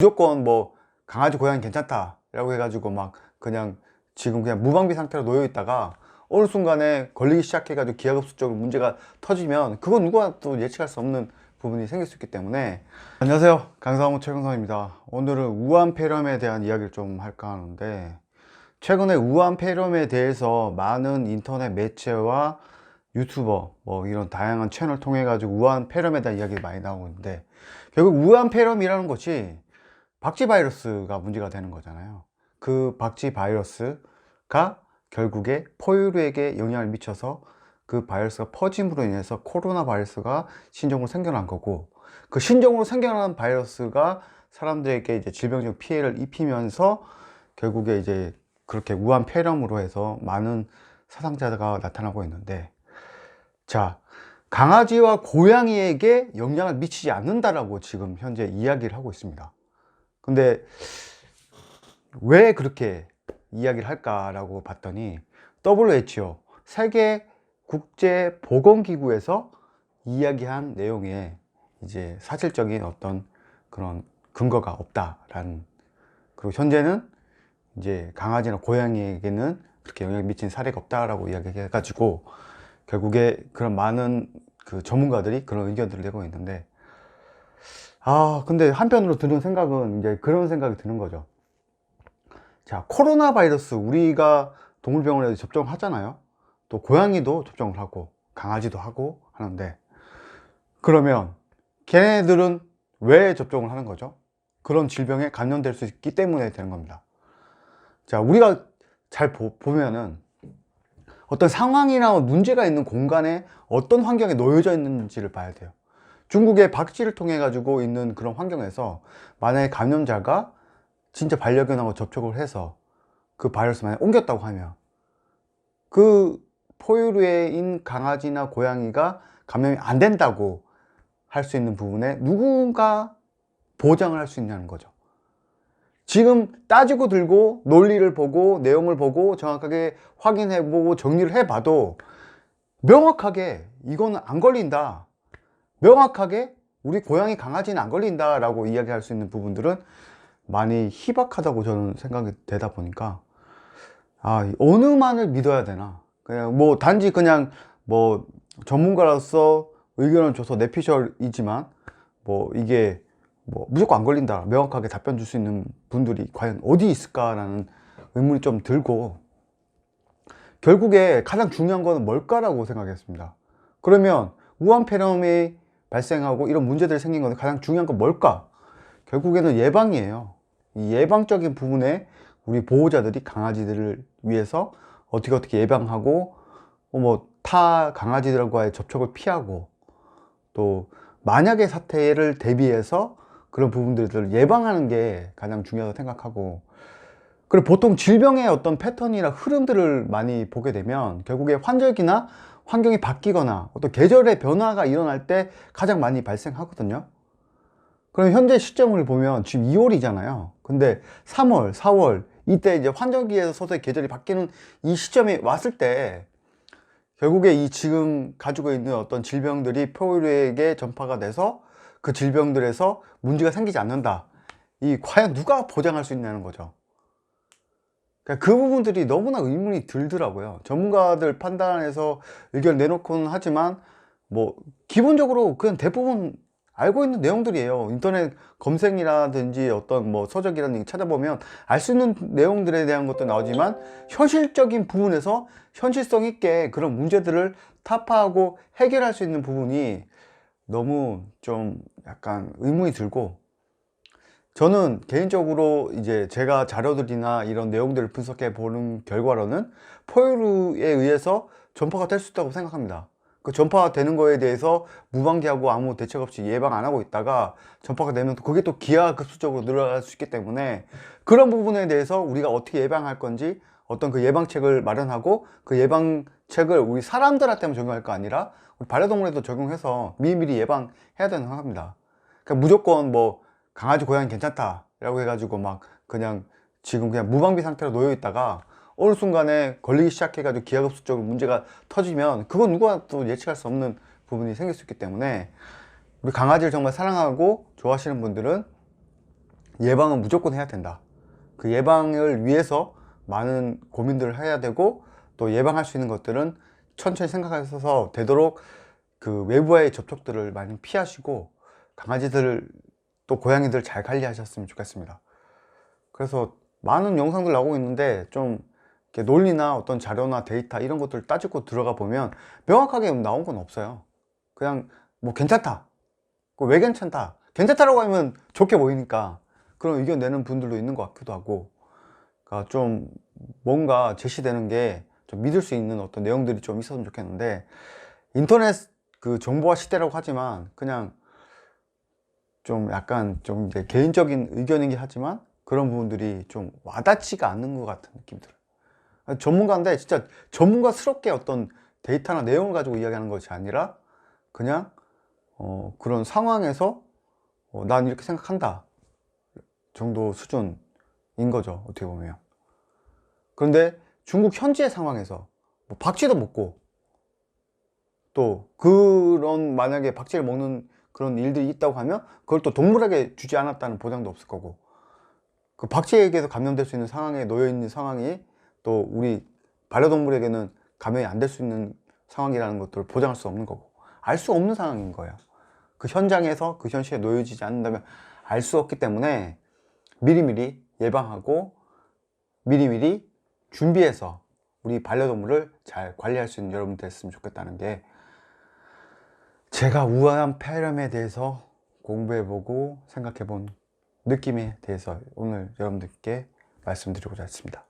무조건 뭐 강아지 고양이 괜찮다 라고 해가지고 막 그냥 지금 그냥 무방비 상태로 놓여 있다가 어느 순간에 걸리기 시작해가지고 기하급수적으로 문제가 터지면 그건 또 예측할 수 없는 부분이 생길 수 있기 때문에 안녕하세요. 강사모 최근성입니다. 오늘은 우한 폐렴에 대한 이야기를 좀 할까 하는데 최근에 우한 폐렴에 대해서 많은 인터넷 매체와 유튜버 뭐 이런 다양한 채널 통해 가지고 우한 폐렴에 대한 이야기가 많이 나오고 있는데 결국 우한 폐렴이라는 것이 박쥐 바이러스가 문제가 되는 거잖아요. 그 박쥐 바이러스가 결국에 포유류에게 영향을 미쳐서 그 바이러스가 퍼짐으로 인해서 코로나 바이러스가 신종으로 생겨난 거고 그 신종으로 생겨난 바이러스가 사람들에게 이제 질병적 피해를 입히면서 결국에 이제 그렇게 우한 폐렴으로 해서 많은 사상자가 나타나고 있는데 자 강아지와 고양이에게 영향을 미치지 않는다라고 지금 현재 이야기를 하고 있습니다. 근데 왜 그렇게 이야기를 할까라고 봤더니 WHO 세계 국제 보건 기구에서 이야기한 내용에 이제 사실적인 어떤 그런 근거가 없다라는 그리고 현재는 이제 강아지나 고양이에게는 그렇게 영향을 미친 사례가 없다라고 이야기해 가지고 결국에 그런 많은 그 전문가들이 그런 의견들을 내고 있는데 아, 근데 한편으로 드는 생각은 이제 그런 생각이 드는 거죠. 자, 코로나 바이러스 우리가 동물병원에서 접종하잖아요. 또 고양이도 접종을 하고 강아지도 하고 하는데 그러면 걔네들은 왜 접종을 하는 거죠? 그런 질병에 감염될 수 있기 때문에 되는 겁니다. 자, 우리가 잘 보, 보면은 어떤 상황이나 문제가 있는 공간에 어떤 환경에 놓여져 있는지를 봐야 돼요. 중국의 박쥐를 통해 가지고 있는 그런 환경에서 만약에 감염자가 진짜 반려견하고 접촉을 해서 그 바이러스 만약에 옮겼다고 하면 그 포유류인 강아지나 고양이가 감염이 안 된다고 할 수 있는 부분에 누군가 보장을 할 수 있냐는 거죠. 지금 따지고 들고 논리를 보고 내용을 보고 정확하게 확인해 보고 정리를 해 봐도 명확하게 이거는 안 걸린다. 명확하게 우리 고양이 강아지는 안 걸린다 라고 이야기할 수 있는 부분들은 많이 희박하다고 저는 생각이 되다 보니까 아 어느 만을 믿어야 되나? 그냥 뭐 단지 그냥 뭐 전문가로서 의견을 줘서 내피셜이지만 뭐 이게 뭐 무조건 안 걸린다 명확하게 답변 줄 수 있는 분들이 과연 어디 있을까라는 의문이 좀 들고 결국에 가장 중요한 거는 뭘까라고 생각했습니다. 그러면 우한 폐렴이 발생하고 이런 문제들이 생긴 건데 가장 중요한 건 뭘까? 결국에는 예방이에요. 이 예방적인 부분에 우리 보호자들이 강아지들을 위해서 어떻게 어떻게 예방하고 뭐 타 강아지들과의 접촉을 피하고 또 만약의 사태를 대비해서 그런 부분들을 예방하는 게 가장 중요하다고 생각하고 그리고 보통 질병의 어떤 패턴이나 흐름들을 많이 보게 되면 결국에 환절기나 환경이 바뀌거나 어떤 계절의 변화가 일어날 때 가장 많이 발생하거든요. 그럼 현재 시점을 보면 지금 2월이잖아요. 근데 3월, 4월 이때 이제 환절기에서 서서히 계절이 바뀌는 이 시점에 왔을 때 결국에 이 지금 가지고 있는 어떤 질병들이 포유류에게 전파가 돼서 그 질병들에서 문제가 생기지 않는다. 이 과연 누가 보장할 수 있냐는 거죠. 그러니까 그 부분들이 너무나 의문이 들더라고요. 전문가들 판단해서 의견 내놓고는 하지만 뭐 기본적으로 그냥 대부분 알고 있는 내용들이에요. 인터넷 검색이라든지 어떤 뭐 서적이라든지 찾아보면 알 수 있는 내용들에 대한 것도 나오지만 현실적인 부분에서 현실성 있게 그런 문제들을 타파하고 해결할 수 있는 부분이 너무 좀 약간 의문이 들고 저는 개인적으로 이제 제가 자료들이나 이런 내용들을 분석해 보는 결과로는 포유류에 의해서 전파가 될 수 있다고 생각합니다. 그 전파가 되는 거에 대해서 무방지하고 아무 대책 없이 예방 안 하고 있다가 전파가 되면 또 그게 또 기하급수적으로 늘어날 수 있기 때문에 그런 부분에 대해서 우리가 어떻게 예방할 건지 어떤 그 예방책을 마련하고 그 예방책을 우리 사람들한테만 적용할 거 아니라 우리 반려동물에도 적용해서 미리미리 예방해야 되는 겁니다. 그러니까 무조건 뭐 강아지 고양이 괜찮다 라고 해가지고 막 그냥 지금 그냥 무방비 상태로 놓여 있다가 어느 순간에 걸리기 시작해가지고 기하급수적으로 문제가 터지면 그건 누가 또 예측할 수 없는 부분이 생길 수 있기 때문에 우리 강아지를 정말 사랑하고 좋아하시는 분들은 예방은 무조건 해야 된다. 그 예방을 위해서 많은 고민들을 해야 되고 또 예방할 수 있는 것들은 천천히 생각하셔서 되도록 그 외부와의 접촉들을 많이 피하시고 강아지들 또 고양이들 잘 관리하셨으면 좋겠습니다. 그래서 많은 영상들 나오고 있는데 좀 논리나 어떤 자료나 데이터 이런 것들 따지고 들어가 보면 명확하게 나온 건 없어요. 그냥 뭐 괜찮다. 그왜 괜찮다. 괜찮다라고 하면 좋게 보이니까 그런 의견 내는 분들도 있는 것 같기도 하고 그러니까 좀 뭔가 제시되는 게 좀 믿을 수 있는 어떤 내용들이 좀 있었으면 좋겠는데 인터넷 그 정보화 시대라고 하지만 그냥 좀 약간 좀 개인적인 의견이긴 하지만 그런 부분들이 좀 와닿지가 않는 것 같은 느낌이 들어요. 전문가인데 진짜 전문가스럽게 어떤 데이터나 내용을 가지고 이야기하는 것이 아니라 그냥 어, 그런 상황에서 어, 난 이렇게 생각한다 정도 수준인 거죠 어떻게 보면 그런데 중국 현지의 상황에서 뭐 박쥐도 먹고 또 그런 만약에 박쥐를 먹는 그런 일들이 있다고 하면 그걸 또 동물에게 주지 않았다는 보장도 없을 거고 그 박쥐에게도 감염될 수 있는 상황에 놓여 있는 상황이 또 우리 반려동물에게는 감염이 안 될 수 있는 상황이라는 것들을 보장할 수 없는 거고 알 수 없는 상황인 거예요. 그 현장에서 그 현실에 놓여지지 않는다면 알 수 없기 때문에 미리미리 예방하고 미리미리 준비해서 우리 반려동물을 잘 관리할 수 있는 여러분들 됐으면 좋겠다는 게 제가 우아한 폐렴에 대해서 공부해보고 생각해본 느낌에 대해서 오늘 여러분들께 말씀드리고자 했습니다.